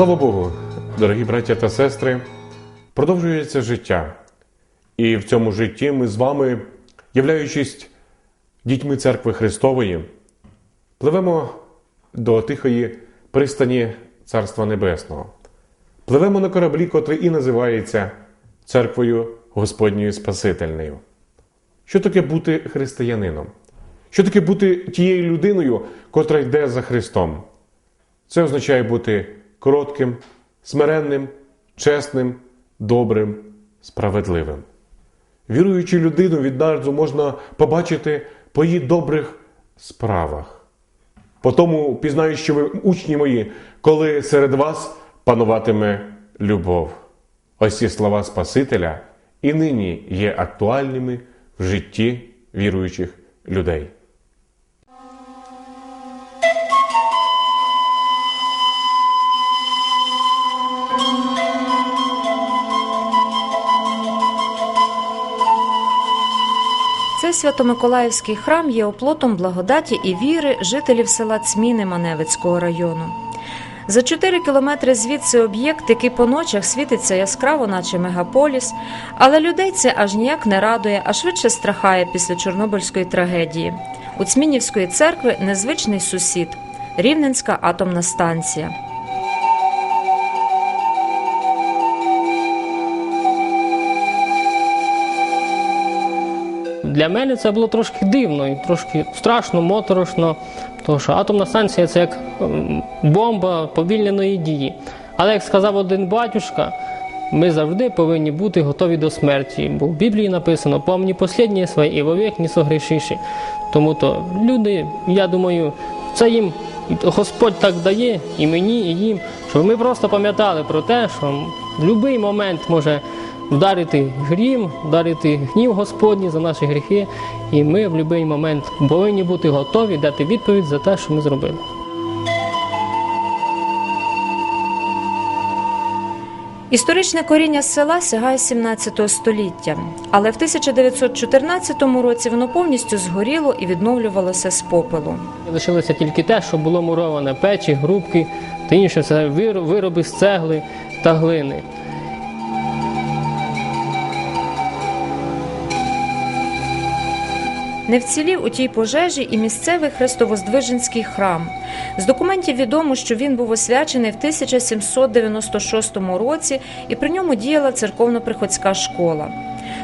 Слава Богу, дорогі браття та сестри, продовжується життя. І в цьому житті ми з вами, являючись дітьми церкви Христової, пливемо до тихої пристані Царства Небесного. Пливемо на кораблі, котрий і називається Церквою Господньою Спасительною. Що таке бути християнином? Що таке бути тією людиною, котра йде за Христом? Це означає бути коротким, смиренним, чесним, добрим, справедливим. Віруючу людину відразу можна побачити по її добрих справах. По тому пізнаю, що ви учні мої, коли серед вас пануватиме любов. Ось ці слова Спасителя і нині є актуальними в житті віруючих людей. Цей Свято-Миколаївський храм є оплотом благодаті і віри жителів села Цміни Маневицького району. За 4 кілометри звідси об'єкт, який по ночах світиться яскраво, наче мегаполіс, але людей це аж ніяк не радує, а швидше страхає після Чорнобильської трагедії. У Цмінівської церкви незвичний сусід Рівненська атомна станція. Для мене це було трошки дивно і трошки страшно, моторошно, тому що атомна станція це як ем, бомба повільненої дії. Але як сказав один батюшка, ми завжди повинні бути готові до смерті, бо в Біблії написано «Помні посліднє своє і вовік не согрішиші». Тому то люди, я думаю, це їм Господь так дає і мені, і їм, щоб ми просто пам'ятали про те, що в будь-який момент може вдарити грім, вдарити гнів Господній за наші гріхи, і ми в будь-який момент повинні бути готові дати відповідь за те, що ми зробили. Історичне коріння села сягає 17 століття, але в 1914 році воно повністю згоріло і відновлювалося з попелу. Лишилося тільки те, що було муроване печі, грубки та інше це вироби з цегли та глини. Не вцілів у тій пожежі і місцевий Христовоздвиженський храм. З документів відомо, що він був освячений в 1796 році і при ньому діяла церковно-приходська школа.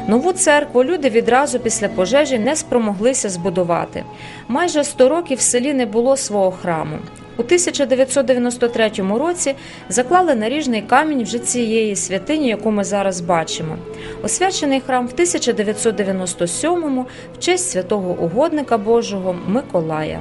Нову церкву люди відразу після пожежі не спромоглися збудувати. Майже 100 років в селі не було свого храму. У 1993 році заклали наріжний камінь вже цієї святині, яку ми зараз бачимо. Освячений храм в 1997 в честь святого угодника Божого Миколая.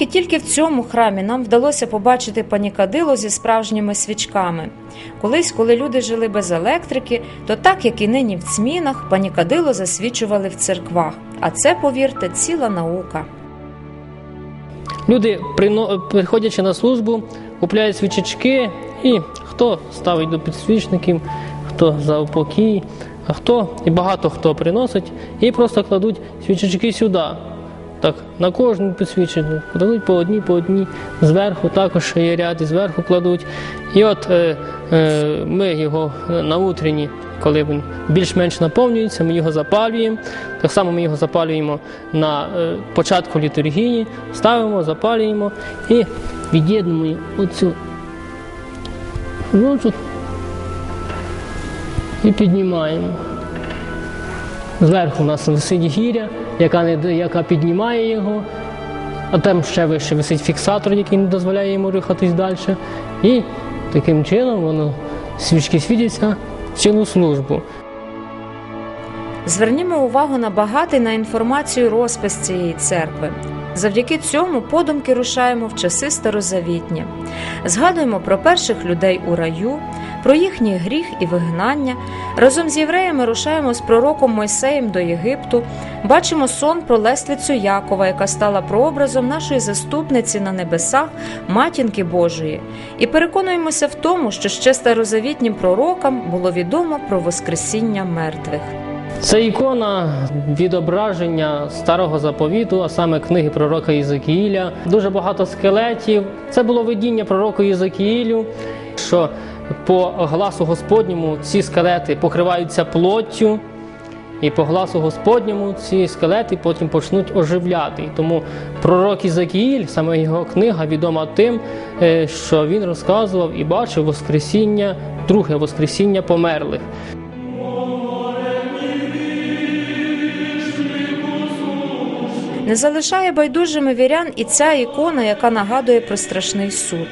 Допоки тільки в цьому храмі нам вдалося побачити панікадило зі справжніми свічками. Колись, коли люди жили без електрики, то так як і нині в цмінах, панікадило засвічували в церквах. А це, повірте, ціла наука. Люди, приходячи на службу, купляють свічечки, і хто ставить до підсвічників, хто за упокій, а хто і багато хто приносить, і просто кладуть свічечки сюди. Так, на кожну підсвічену кладуть по одній, по одній, зверху також ще є ряд, і зверху кладуть. І от е, е, ми його на утренні, коли він більш-менш наповнюється, ми його запалюємо. Так само ми його запалюємо на е, початку літургії, ставимо, запалюємо і від'єднуємо оцю ручку і піднімаємо. Зверху у нас висить гіря, яка, не, яка піднімає його, а там ще вище висить фіксатор, який не дозволяє йому рухатись далі. І таким чином воно свічки світяться цілу службу. Звернімо увагу на багатий на інформацію розпис цієї церкви. Завдяки цьому подумки рушаємо в часи старозавітні. Згадуємо про перших людей у раю, про їхній гріх і вигнання. Разом з євреями рушаємо з пророком Мойсеєм до Єгипту. Бачимо сон про лествицю Якова, яка стала прообразом нашої заступниці на небесах, матінки Божої. І переконуємося в тому, що ще старозавітнім пророкам було відомо про Воскресіння мертвих. Це ікона відображення старого заповіту, а саме книги пророка Єзекіїля. Дуже багато скелетів. Це було видіння пророку Єзекіїлю, що по гласу Господньому ці скелети покриваються плоттю, і по гласу Господньому ці скелети потім почнуть оживляти. І тому пророк Єзекіїль, саме його книга, відома тим, е, що він розказував і бачив Воскресіння, друге Воскресіння померлих. Не залишає байдужими вірян і ця ікона, яка нагадує про страшний суд.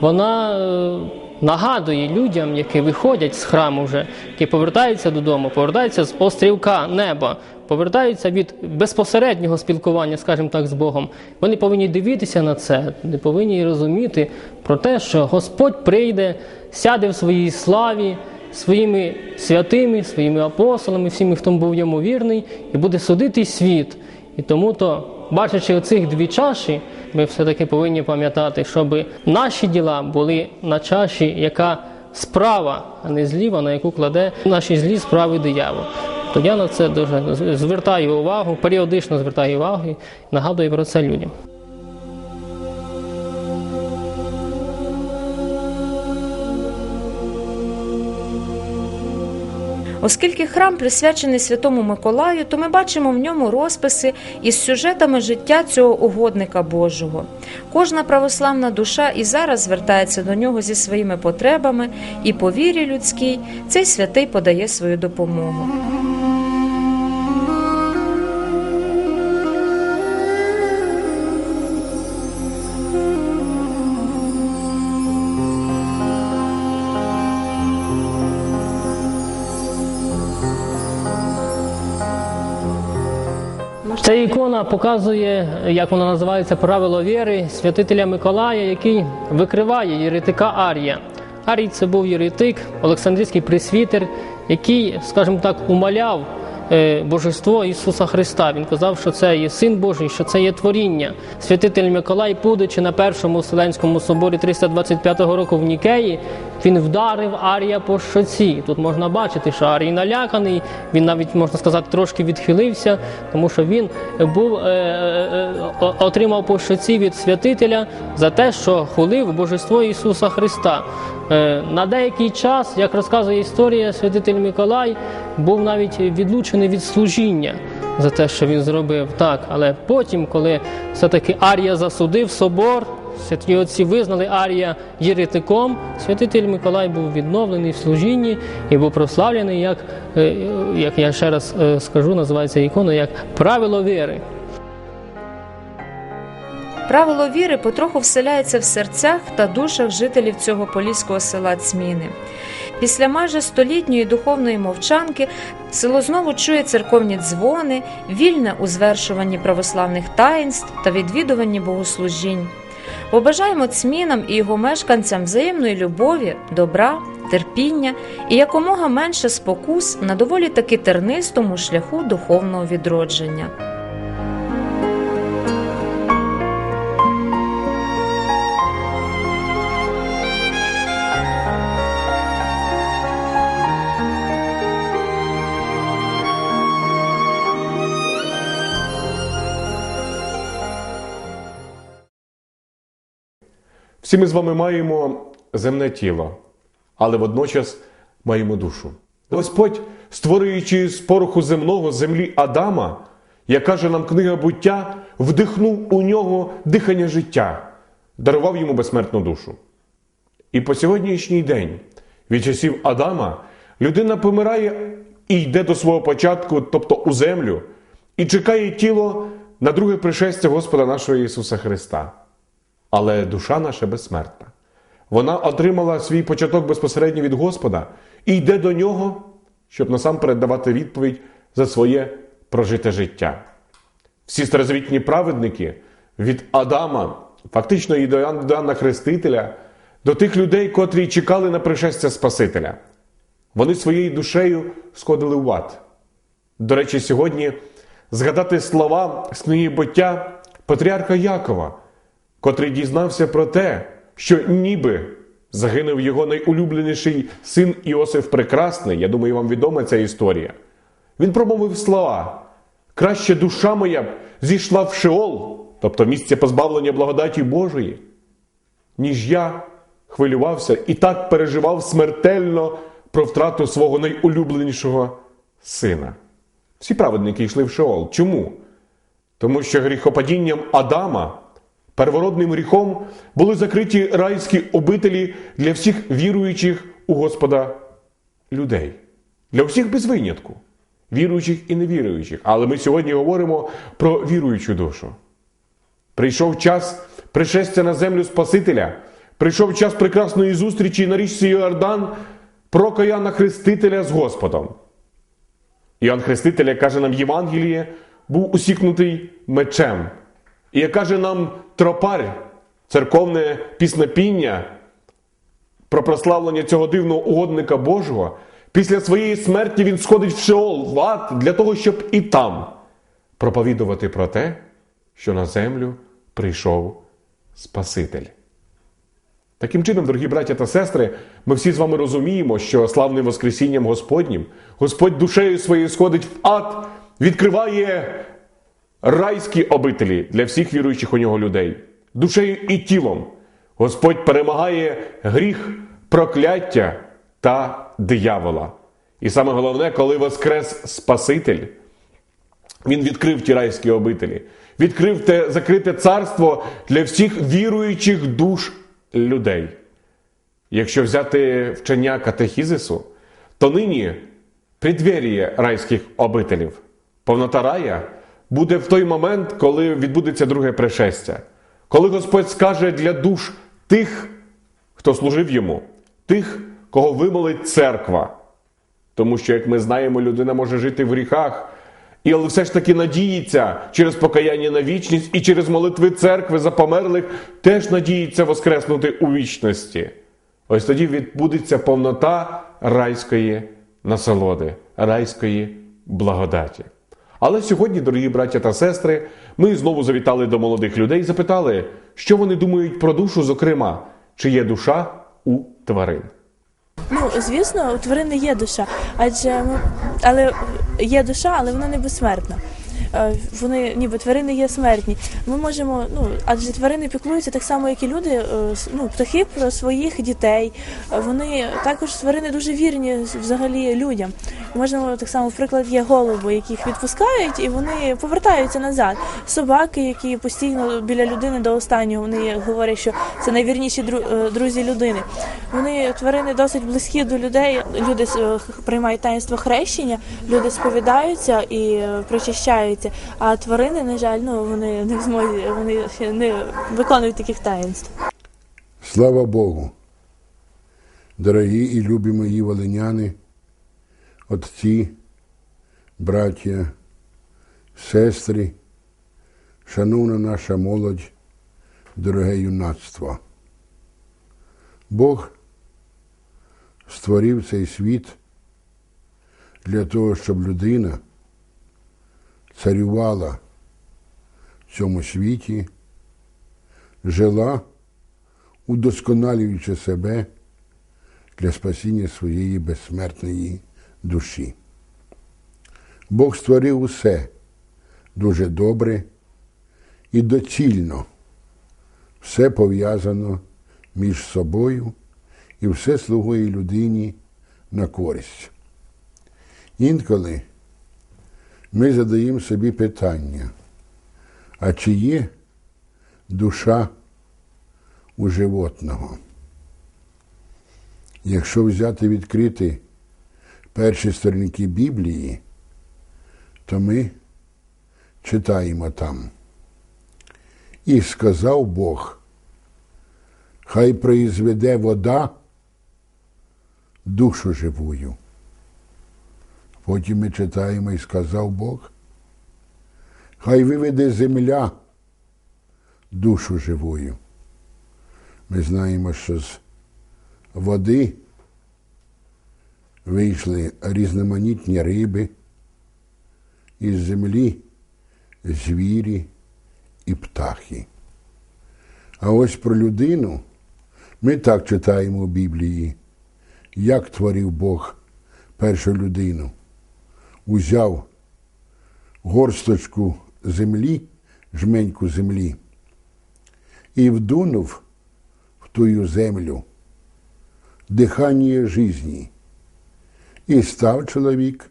Вона е, нагадує людям, які виходять з храму вже, які повертаються додому, повертаються з острівка неба, повертаються від безпосереднього спілкування, скажімо так, з Богом. Вони повинні дивитися на це, вони повинні розуміти про те, що Господь прийде, сяде в своїй славі. Своїми святими, своїми апостолами, всіми, хто був йому вірний, і буде судити світ. І тому то, бачачи оцих дві чаші, ми все-таки повинні пам'ятати, щоб наші діла були на чаші, яка справа, а не зліва, на яку кладе наші злі справи диявол. То я на це дуже звертаю увагу, періодично звертаю увагу і нагадую про це людям. Оскільки храм присвячений Святому Миколаю, то ми бачимо в ньому розписи із сюжетами життя цього угодника Божого. Кожна православна душа і зараз звертається до нього зі своїми потребами, і по вірі людській цей святий подає свою допомогу. Ця ікона показує, як вона називається, правило віри святителя Миколая, який викриває єретика Арія. Арій це був єретик, Олександрійський присвітер, який, скажімо так, умаляв божество Ісуса Христа. Він казав, що це є син Божий, що це є творіння. Святитель Миколай, будучи на першому Вселенському соборі 325 року в Нікеї, він вдарив Арія по щоці. Тут можна бачити, що Арій наляканий, він навіть можна сказати трошки відхилився, тому що він був е, е, е, отримав по щоці від святителя за те, що хулив божество Ісуса Христа. Е, На деякий час, як розказує історія, святитель Миколай був навіть відлучений від служіння за те, що він зробив так. Але потім, коли все-таки Арія засудив собор, святі отці визнали Арія єретиком, святитель Миколай був відновлений в служінні і був прославлений, як, е, як я ще раз е, скажу, називається ікона як правило віри. Правило віри потроху вселяється в серцях та душах жителів цього поліського села Цміни. Після майже столітньої духовної мовчанки село знову чує церковні дзвони, вільне у звершуванні православних таїнств та відвідуванні богослужінь. Побажаємо цмінам і його мешканцям взаємної любові, добра, терпіння і якомога менше спокус на доволі таки тернистому шляху духовного відродження. Всі ми з вами маємо земне тіло, але водночас маємо душу. Господь, створюючи з пороху земного землі Адама, як каже нам книга буття, вдихнув у нього дихання життя, дарував йому безсмертну душу. І по сьогоднішній день, від часів Адама, людина помирає і йде до свого початку, тобто у землю, і чекає тіло на друге пришестя Господа нашого Ісуса Христа. Але душа наша безсмертна. Вона отримала свій початок безпосередньо від Господа і йде до нього, щоб насамперед давати відповідь за своє прожите життя. Всі старозвітні праведники від Адама, фактично і до Іоанна Хрестителя, до тих людей, котрі чекали на пришестя Спасителя. Вони своєю душею сходили в ад. До речі, сьогодні згадати слова книги буття Патріарха Якова, котрий дізнався про те, що ніби загинув його найулюбленіший син Іосиф Прекрасний. Я думаю, вам відома ця історія. Він промовив слова: краще душа моя б зійшла в Шеол, тобто місце позбавлення благодаті Божої, ніж я хвилювався і так переживав смертельно про втрату свого найулюбленішого сина. Всі праведники йшли в Шеол. Чому? Тому що гріхопадінням Адама, первородним гріхом, були закриті райські обителі для всіх віруючих у Господа людей. Для всіх без винятку, віруючих і невіруючих. Але ми сьогодні говоримо про віруючу душу. Прийшов час пришестя на землю Спасителя, прийшов час прекрасної зустрічі на річці Йордан про Яна Хрестителя з Господом. Іоанн Хреститель, як каже нам Євангеліє, був усікнутий мечем. І як каже нам тропар, церковне піснопіння про прославлення цього дивного угодника Божого, після своєї смерті він сходить в Шеол, ад, для того, щоб і там проповідувати про те, що на землю прийшов Спаситель. Таким чином, дорогі браття та сестри, ми всі з вами розуміємо, що славним Воскресінням Господнім Господь душею своєю сходить в ад, відкриває райські обителі для всіх віруючих у нього людей, душею і тілом. Господь перемагає гріх, прокляття та диявола. І саме головне, коли воскрес Спаситель, він відкрив ті райські обителі, відкрив те закрите царство для всіх віруючих душ людей. Якщо взяти вчення катехізису, то нині преддверіє райських обителів, повнота рая буде в той момент, коли відбудеться друге пришестя, коли Господь скаже для душ тих, хто служив йому, тих, кого вимолить церква. Тому що, як ми знаємо, людина може жити в гріхах, і але все ж таки надіється через покаяння на вічність і через молитви церкви за померлих теж надіється воскреснути у вічності. Ось тоді відбудеться повнота райської насолоди, райської благодаті. Але сьогодні, дорогі браття та сестри, ми знову завітали до молодих людей і запитали, що вони думають про душу, зокрема, чи є душа у тварин. Ну, звісно, у тварини є душа, адже але є душа, але вона не безсмертна. Е, Вони ніби тварини є смертні. Ми можемо, ну адже тварини піклуються так само, як і люди, е, ну птахи про своїх дітей. Е, Вони також тварини дуже вірні взагалі людям. Можемо так само, наприклад, є голуби, яких відпускають, і вони повертаються назад. Собаки, які постійно біля людини до останнього, вони говорять, що це найвірніші друзі людини. Вони тварини досить близькі до людей. Люди приймають таїнство хрещення, люди сповідаються і е, причащаються. А тварини, на жаль, ну вони не в змозі, вони ще не виконують таких таїнств. Слава Богу! Дорогі і любі мої волиняни, отці, браття, сестри, шановна наша молодь, дороге юнацтво. Бог створив цей світ для того, щоб людина царювала в цьому світі, жила удосконалюючи себе для спасіння своєї безсмертної душі. Бог створив усе дуже добре і доцільно. Все пов'язано між собою і все слугує людині на користь. Інколи ми задаємо собі питання, а чи є душа у животного? Якщо взяти відкрити перші сторінки Біблії, то ми читаємо там. І сказав Бог, хай произведе вода душу живую. Потім ми читаємо і сказав Бог, хай виведе земля душу живую. Ми знаємо, що з води вийшли різноманітні риби, із землі звірі і птахи. А ось про людину ми так читаємо у Біблії, як творив Бог першу людину. Узяв горсточку землі, жменьку землі, і вдунув в тую землю дихання житті, і став чоловік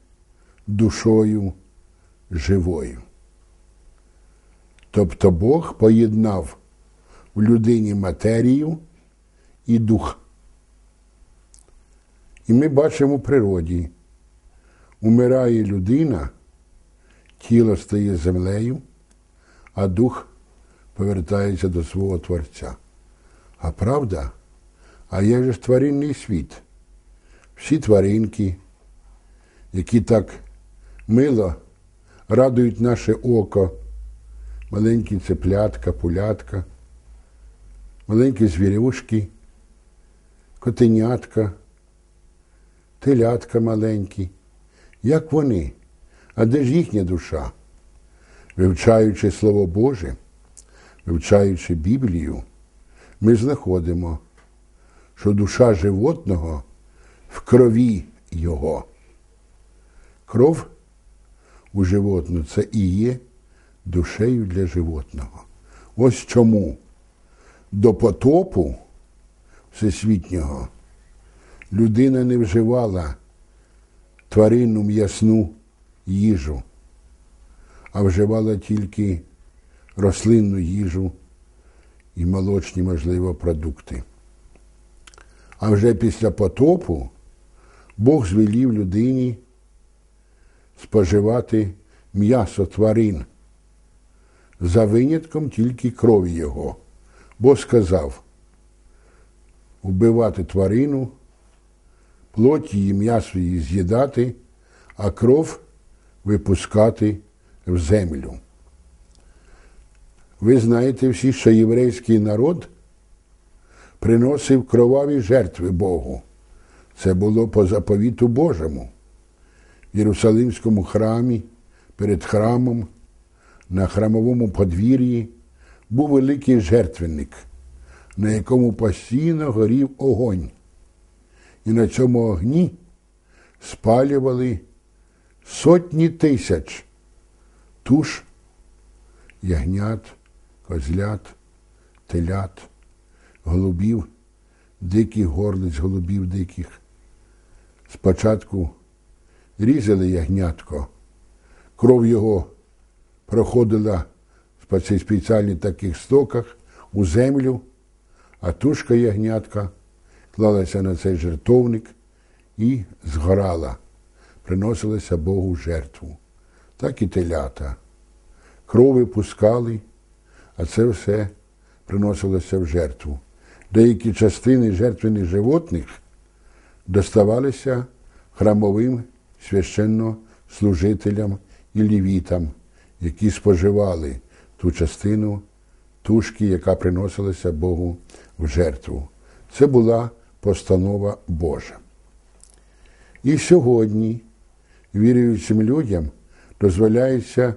душою живою. Тобто Бог поєднав в людині матерію і дух. І ми бачимо в природі, умирає людина, тіло стає землею, а дух повертається до свого Творця. А правда, а є ж тваринний світ. Всі тваринки, які так мило радують наше око, маленькі цеплятка, пулятка, маленькі звірюшки, котенятка, телятка маленькі. Як вони? А де ж їхня душа? Вивчаючи Слово Боже, вивчаючи Біблію, ми знаходимо, що душа животного в крові його. Кров у животного це і є душею для животного. Ось чому до потопу всесвітнього людина не вживала тваринну м'ясну їжу, а вживала тільки рослинну їжу і молочні, можливо, продукти. А вже після потопу Бог звелів людині споживати м'ясо тварин за винятком тільки крові його, бо сказав вбивати тварину, плоть її м'ясо її з'їдати, а кров випускати в землю. Ви знаєте всі, що єврейський народ приносив кроваві жертви Богу. Це було по заповіту Божому. В Єрусалимському храмі, перед храмом, на храмовому подвір'ї був великий жертвенник, на якому постійно горів огонь. І на цьому огні спалювали сотні тисяч туш, ягнят, козлят, телят, голубів, диких горлиць, голубів диких. Спочатку різали ягнятко, кров його проходила в спеціальних таких стоках у землю, а тушка ягнятка клалася на цей жертовник і згорала, приносилася Богу жертву. Так і телята. Крови пускали, а це все приносилося в жертву. Деякі частини жертвених животних доставалися храмовим священнослужителям і лівітам, які споживали ту частину тушки, яка приносилася Богу в жертву. Це була постанова Божа. І сьогодні віруючим людям дозволяється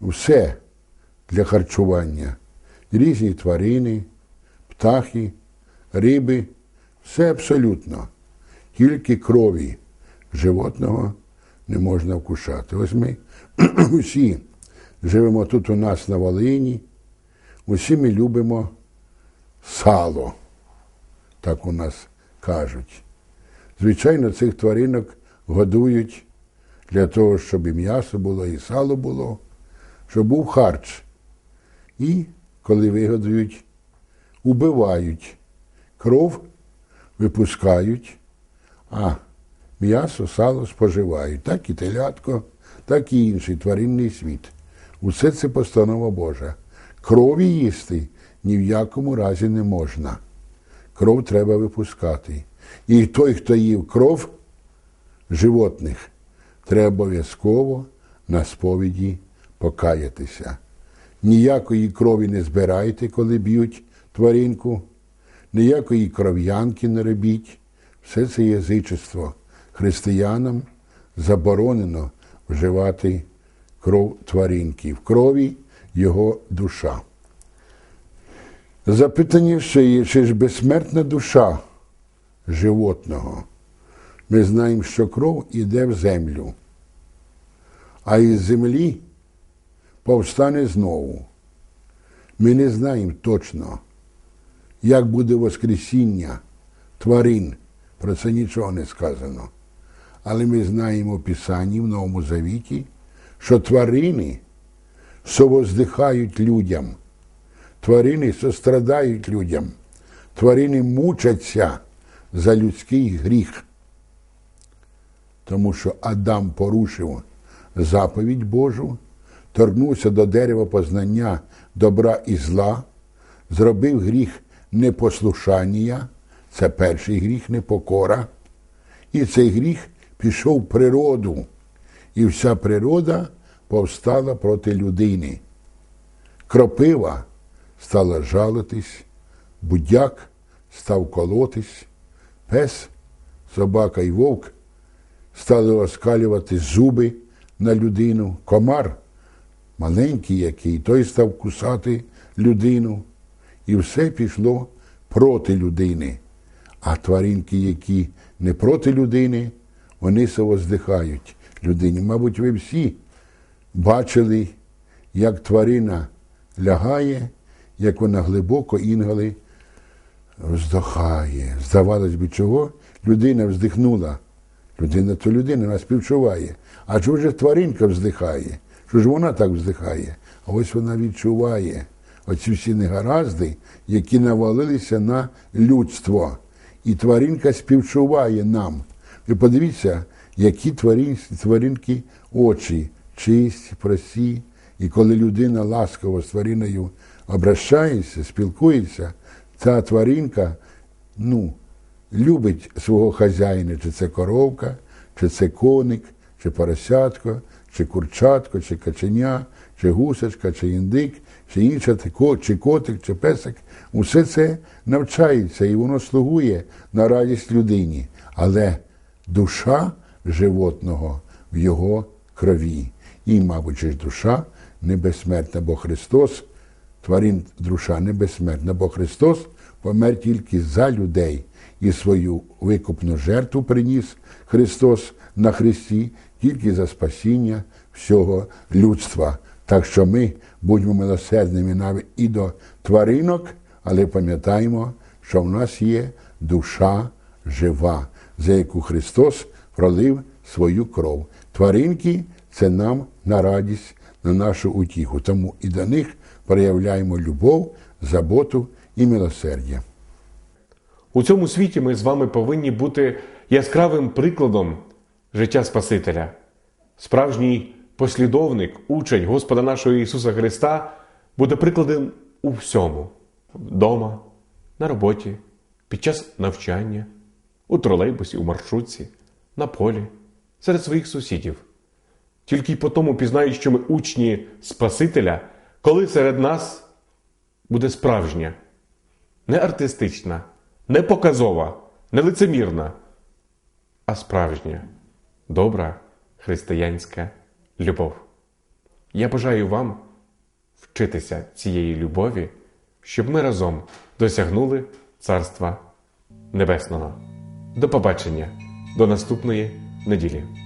все для харчування. Різні тварини, птахи, риби, все абсолютно. Тільки крові животного не можна вкушати. Ось ми усі живемо тут у нас на Волині, усі ми любимо сало, так у нас кажуть. Звичайно, цих тваринок годують для того, щоб і м'ясо було, і сало було, щоб був харч. І коли вигодують, убивають кров, випускають, а м'ясо, сало споживають. Так і телятко, так і інший тваринний світ. Усе це постанова Божа. Крові їсти ні в якому разі не можна. Кров треба випускати. І той, хто їв кров животних, треба обов'язково на сповіді покаятися. Ніякої крові не збирайте, коли б'ють тваринку, ніякої кров'янки не робіть. Все це язичество. Християнам заборонено вживати кров тваринки. В крові його душа. Запитання ще є, чи ж безсмертна душа животного? Ми знаємо, що кров іде в землю, а із землі повстане знову. Ми не знаємо точно, як буде Воскресіння тварин. Про це нічого не сказано. Але ми знаємо в Писанні в Новому Завіті, що тварини совоздихають людям, тварини сострадають людям, тварини мучаться за людський гріх. Тому що Адам порушив заповідь Божу, торкнувся до дерева познання добра і зла, зробив гріх непослушання, це перший гріх непокора. І цей гріх пішов в природу, і вся природа повстала проти людини. Кропива стала жалитись, будяк став колотись, пес, собака і вовк стали оскалювати зуби на людину, комар, маленький який, той став кусати людину. І все пішло проти людини. А тваринки, які не проти людини, вони совоздихають людині. Мабуть, ви всі бачили, як тварина лягає, як вона глибоко інколи вздохає. Здавалось би, чого? Людина вздихнула. Людина то людина, вона співчуває. А чого ж тваринка вздихає? Що ж вона так вздихає? А ось вона відчуває оці всі негаразди, які навалилися на людство. І тваринка співчуває нам. Ви подивіться, які тварин, тваринки очі, чисті, прості. І коли людина ласково з твариною обращається, спілкується, ця тваринка ну, любить свого хазяїна, чи це коровка, чи це коник, чи поросятко, чи курчатко, чи каченя, чи гусочка, чи індик, чи інша, чи котик, чи песик. Усе це навчається і воно слугує на радість людині. Але душа животного в його крові. І, мабуть, ж душа не безсмертна, бо Христос, тварин душа небезсмертна, бо Христос помер тільки за людей і свою викупну жертву приніс Христос на Христі тільки за спасіння всього людства. Так що ми будьмо милосердними навіть і до тваринок, але пам'ятаємо, що в нас є душа жива, за яку Христос пролив свою кров. Тваринки це нам на радість, на нашу утіху. Тому і до них проявляємо любов, заботу і милосердя. У цьому світі ми з вами повинні бути яскравим прикладом життя Спасителя. Справжній послідовник, учень Господа нашого Ісуса Христа буде прикладом у всьому: вдома, на роботі, під час навчання, у тролейбусі, у маршрутці, на полі, серед своїх сусідів. Тільки й по тому пізнають, що ми учні Спасителя, коли серед нас буде справжня, не артистична, не показова, не лицемірна, а справжня, добра християнська любов. Я бажаю вам вчитися цієї любові, щоб ми разом досягнули Царства Небесного. До побачення, до наступної неділі.